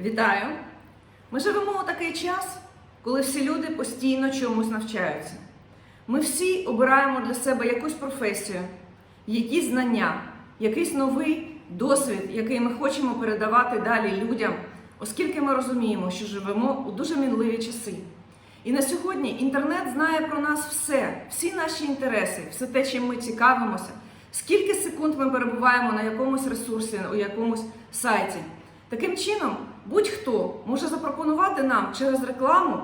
Вітаю! Ми живемо у такий час, коли всі люди постійно чомусь навчаються. Ми всі обираємо для себе якусь професію, якісь знання, якийсь новий досвід, який ми хочемо передавати далі людям, оскільки ми розуміємо, що живемо у дуже мінливі часи. І на сьогодні інтернет знає про нас все, всі наші інтереси, все те, чим ми цікавимося, скільки секунд ми перебуваємо на якомусь ресурсі, у якомусь сайті. Таким чином, будь-хто може запропонувати нам через рекламу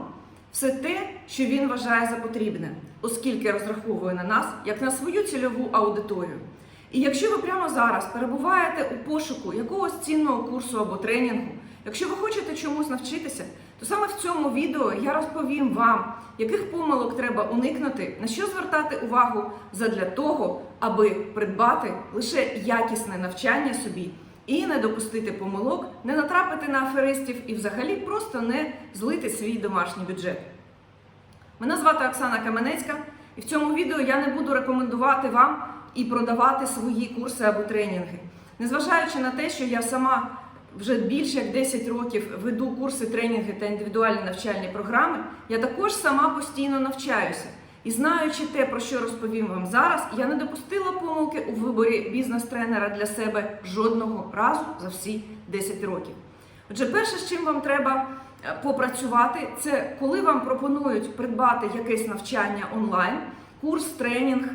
все те, що він вважає за потрібне, оскільки розраховує на нас як на свою цільову аудиторію. І якщо ви прямо зараз перебуваєте у пошуку якогось цінного курсу або тренінгу, якщо ви хочете чомусь навчитися, то саме в цьому відео я розповім вам, яких помилок треба уникнути, на що звертати увагу задля того, аби придбати лише якісне навчання собі і не допустити помилок, не натрапити на аферистів і взагалі просто не злити свій домашній бюджет. Мене звати Оксана Каменецька, і в цьому відео я не буду рекомендувати вам і продавати свої курси або тренінги. Незважаючи на те, що я сама вже більше як 10 років веду курси, тренінги та індивідуальні навчальні програми, я також сама постійно навчаюся. І знаючи те, про що розповім вам зараз, я не допустила помилки у виборі бізнес-тренера для себе жодного разу за всі 10 років. Отже, перше, з чим вам треба е, попрацювати, це коли вам пропонують придбати якесь навчання онлайн, курс, тренінг е,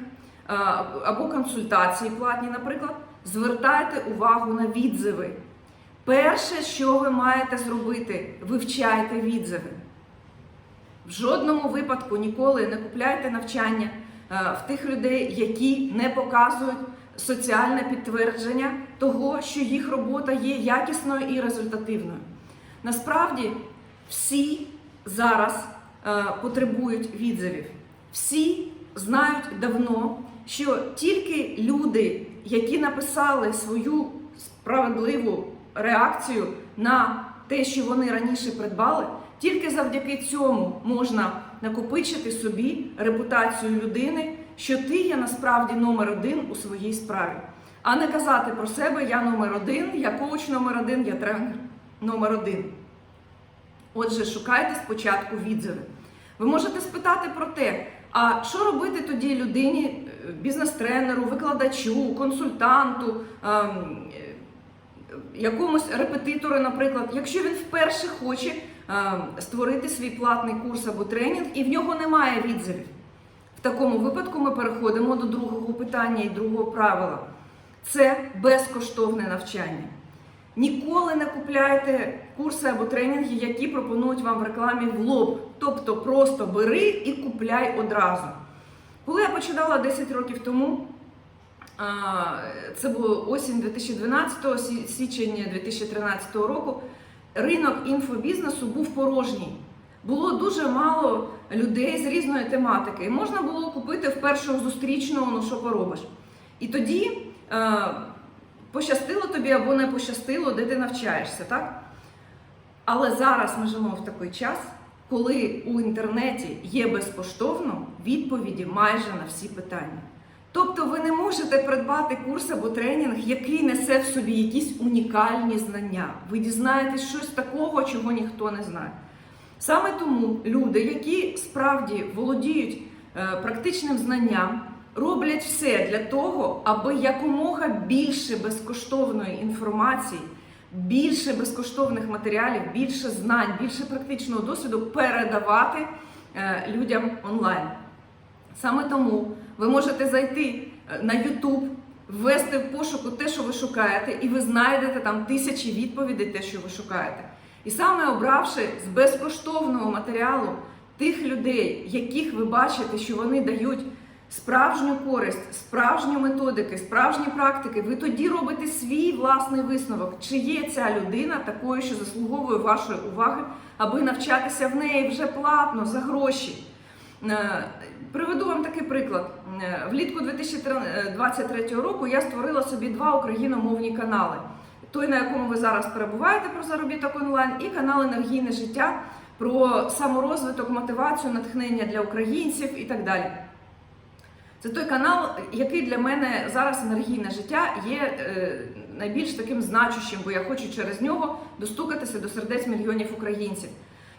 або консультації платні, наприклад, звертайте увагу на відзиви. Перше, що ви маєте зробити, вивчайте відзиви. В жодному випадку ніколи не купляйте навчання е, в тих людей, які не показують соціальне підтвердження того, що їх робота є якісною і результативною. Насправді всі зараз е, потребують відзивів. Всі знають давно, що тільки люди, які написали свою справедливу реакцію на те, що вони раніше придбали, тільки завдяки цьому можна накопичити собі репутацію людини, що ти є насправді номер один у своїй справі, а не казати про себе я номер один, я коуч номер один, я тренер номер один. Отже, шукайте спочатку відзиви. Ви можете спитати про те, а що робити тоді людині, е, бізнес-тренеру, викладачу, консультанту, ем, якомусь репетитору, наприклад, якщо він вперше хоче створити свій платний курс або тренінг, і в нього немає відзивів. В такому випадку ми переходимо до другого питання і другого правила. Це безкоштовне навчання. Ніколи не купляйте курси або тренінги, які пропонують вам в рекламі в лоб. Тобто просто бери і купляй одразу. Коли я починала 10 років тому, це було осінь 2012, сі- січень 2013 року, ринок інфобізнесу був порожній. Було дуже мало людей з різної тематики. І можна було купити в першого зустрічного, ну що поробиш. І тоді е, пощастило тобі або не пощастило, де ти навчаєшся, так? Але зараз ми живемо в такий час, коли у інтернеті є безкоштовно відповіді майже на всі питання. Тобто ви не можете придбати курс або тренінг, який несе в собі якісь унікальні знання. Ви дізнаєтесь щось такого, чого ніхто не знає. Саме тому люди, які справді володіють е, практичним знанням, роблять все для того, аби якомога більше безкоштовної інформації, більше безкоштовних матеріалів, більше знань, більше практичного досвіду передавати е, людям онлайн. Саме тому ви можете зайти на YouTube, ввести в пошуку те, що ви шукаєте, і ви знайдете там тисячі відповідей, те, що ви шукаєте. І саме обравши з безкоштовного матеріалу тих людей, яких ви бачите, що вони дають справжню користь, справжні методики, справжні практики, ви тоді робите свій власний висновок, чи є ця людина такою, що заслуговує вашої уваги, аби навчатися в неї вже платно за гроші. Е, Приведу вам такий приклад. Е, Влітку 2023 року я створила собі два україномовні канали. Той, на якому ви зараз перебуваєте про заробіток онлайн, і канал Енергійне життя про саморозвиток, мотивацію, натхнення для українців і так далі. Це той канал, який для мене зараз енергійне життя є е, найбільш таким значущим, бо я хочу через нього достукатися до сердець мільйонів українців.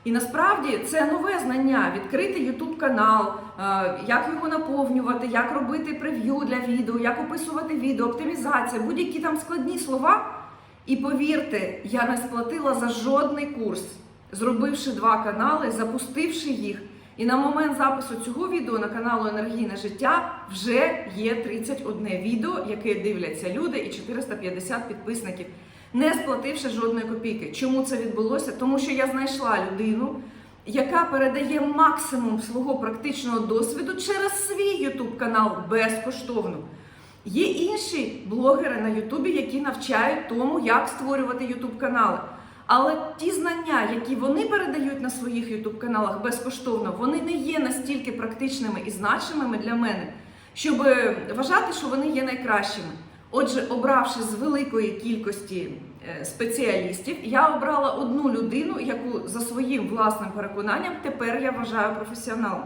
І насправді це нове знання відкрити YouTube канал, е, як його наповнювати, як робити прев'ю для відео, як описувати відео, оптимізація, будь-які там складні слова. І повірте, я не сплатила за жодний курс, зробивши два канали, запустивши їх. І на момент запису цього відео на каналу Енергійне життя вже є 31 відео, яке дивляться люди, і 450 підписників, не сплативши жодної копійки. Чому це відбулося? Тому що я знайшла людину, яка передає максимум свого практичного досвіду через свій YouTube канал безкоштовно. Є інші блогери на Ютубі, які навчають тому, як створювати Ютуб канали. Але ті знання, які вони передають на своїх Ютуб каналах безкоштовно, вони не є настільки практичними і значимими для мене, щоб вважати, що вони є найкращими. Отже, обравши з великої кількості е, спеціалістів, я обрала одну людину, яку за своїм власним переконанням тепер я вважаю професіоналом.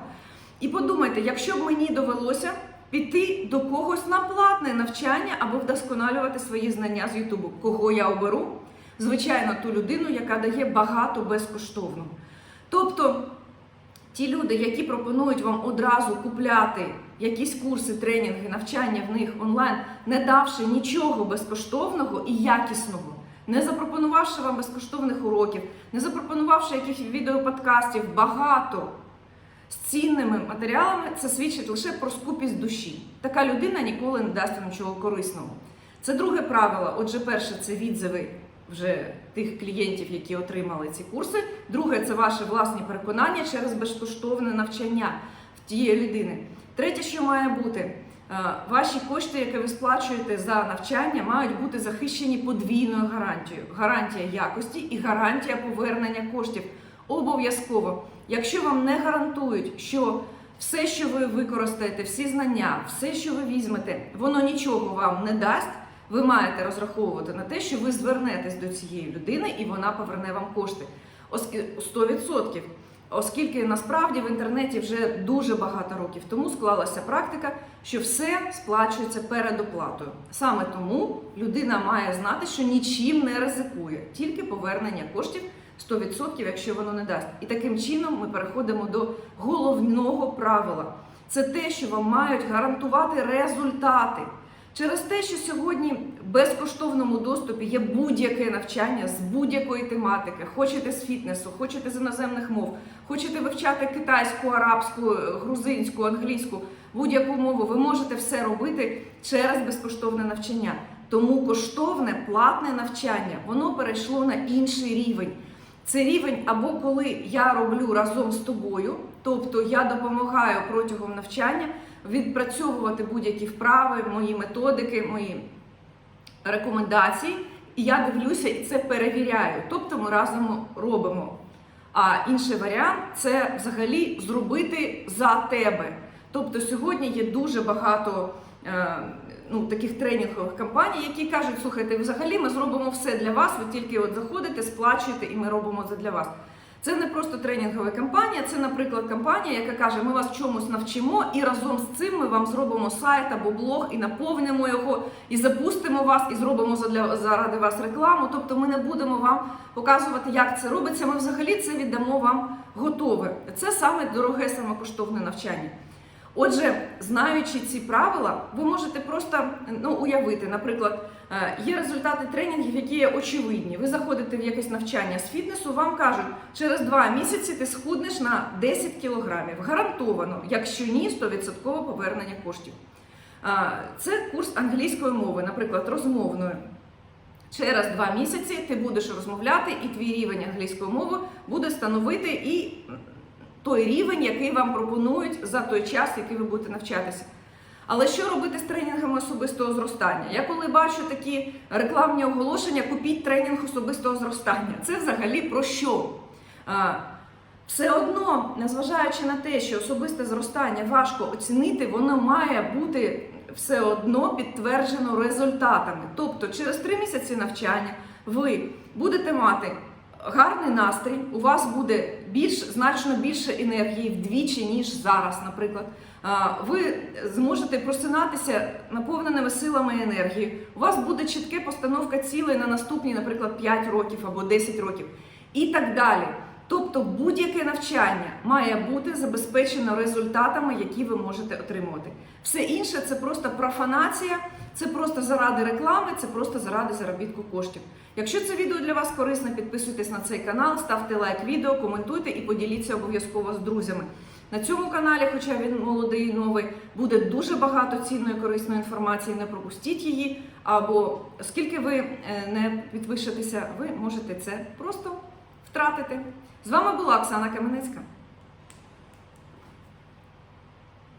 І подумайте, якщо б мені довелося піти до когось на платне навчання або вдосконалювати свої знання з Ютубу, кого я оберу? Звичайно, ту людину, яка дає багато безкоштовно. Ті люди, які пропонують вам одразу купляти якісь курси, тренінги, навчання в них онлайн, не давши нічого безкоштовного і якісного, не запропонувавши вам безкоштовних уроків, не запропонувавши якихось відеоподкастів, багато з цінними матеріалами, це свідчить лише про скупість душі. Така людина ніколи не дасть нічого корисного. Це друге правило. Отже, перше це відзиви вже тих клієнтів, які отримали ці курси. Друге це ваші власні переконання через безкоштовне навчання в тієї людини. Третє, що має бути, е, ваші кошти, які ви сплачуєте за навчання, мають бути захищені подвійною гарантією: гарантія якості і гарантія повернення коштів. Обов'язково, якщо вам не гарантують, що все, що ви використаєте, всі знання, все, що ви візьмете, воно нічого вам не дасть. Ви маєте розраховувати на те, що ви звернетесь до цієї людини і вона поверне вам кошти. Оскі- 100%. Оскільки насправді в інтернеті вже дуже багато років тому склалася практика, що все сплачується перед оплатою. Саме тому людина має знати, що нічим не ризикує, тільки повернення коштів 100%, якщо воно не дасть. І таким чином ми переходимо до головного правила. Це те, що вам мають гарантувати результати. Через те, що сьогодні в безкоштовному доступі є будь-яке навчання з будь-якої тематики, хочете з фітнесу, хочете з іноземних мов, хочете вивчати китайську, арабську, грузинську, англійську, будь-яку мову, ви можете все робити через безкоштовне навчання. Тому коштовне платне навчання воно перейшло на інший рівень. Це рівень або коли я роблю разом з тобою, тобто я допомагаю протягом навчання відпрацьовувати будь-які вправи, мої методики, мої рекомендації, і я дивлюся і це перевіряю. Тобто ми разом робимо. А інший варіант це взагалі зробити за тебе. Тобто сьогодні є дуже багато е, ну, таких тренінгових компаній, які кажуть, слухайте, взагалі ми зробимо все для вас, ви тільки от заходите, сплачуєте, і ми робимо це для вас. Це не просто тренінгова компанія, це, наприклад, компанія, яка каже, ми вас чомусь навчимо, і разом з цим ми вам зробимо сайт або блог і наповнимо його, і запустимо вас, і зробимо заради вас рекламу. Тобто ми не будемо вам показувати, як це робиться. Ми взагалі це віддамо вам готове. Це саме дороге, саме коштовне навчання. Отже, знаючи ці правила, ви можете просто ну, уявити, наприклад, є результати тренінгів, які є очевидні. Ви заходите в якесь навчання з фітнесу, вам кажуть, через два місяці ти схуднеш на 10 кілограмів. Гарантовано, якщо ні, 100% повернення коштів. Е, Це курс англійської мови, наприклад, розмовної. Через два місяці ти будеш розмовляти, і твій рівень англійської мови буде становити і той рівень, який вам пропонують за той час, який ви будете навчатися. Але що робити з тренінгами особистого зростання? Я коли бачу такі рекламні оголошення, купіть тренінг особистого зростання. Це взагалі про що? Все одно, незважаючи на те, що особисте зростання важко оцінити, воно має бути все одно підтверджено результатами. Тобто, через три місяці навчання ви будете мати гарний настрій, у вас буде більш значно більше енергії вдвічі, ніж зараз, наприклад. Ви зможете просинатися наповненими силами енергії. У вас буде чітке постановка цілей на наступні, наприклад, 5 років або 10 років, і так далі. Тобто будь-яке навчання має бути забезпечено результатами, які ви можете отримувати. Все інше це просто профанація, це просто заради реклами, це просто заради заробітку коштів. Якщо це відео для вас корисне, підписуйтесь на цей канал, ставте лайк відео, коментуйте і поділіться обов'язково з друзями. На цьому каналі, хоча він молодий і новий, буде дуже багато цінної корисної інформації. Не пропустіть її. Або оскільки ви е, не підпишетеся, ви можете це просто втратити. З вами була Оксана Каменецька.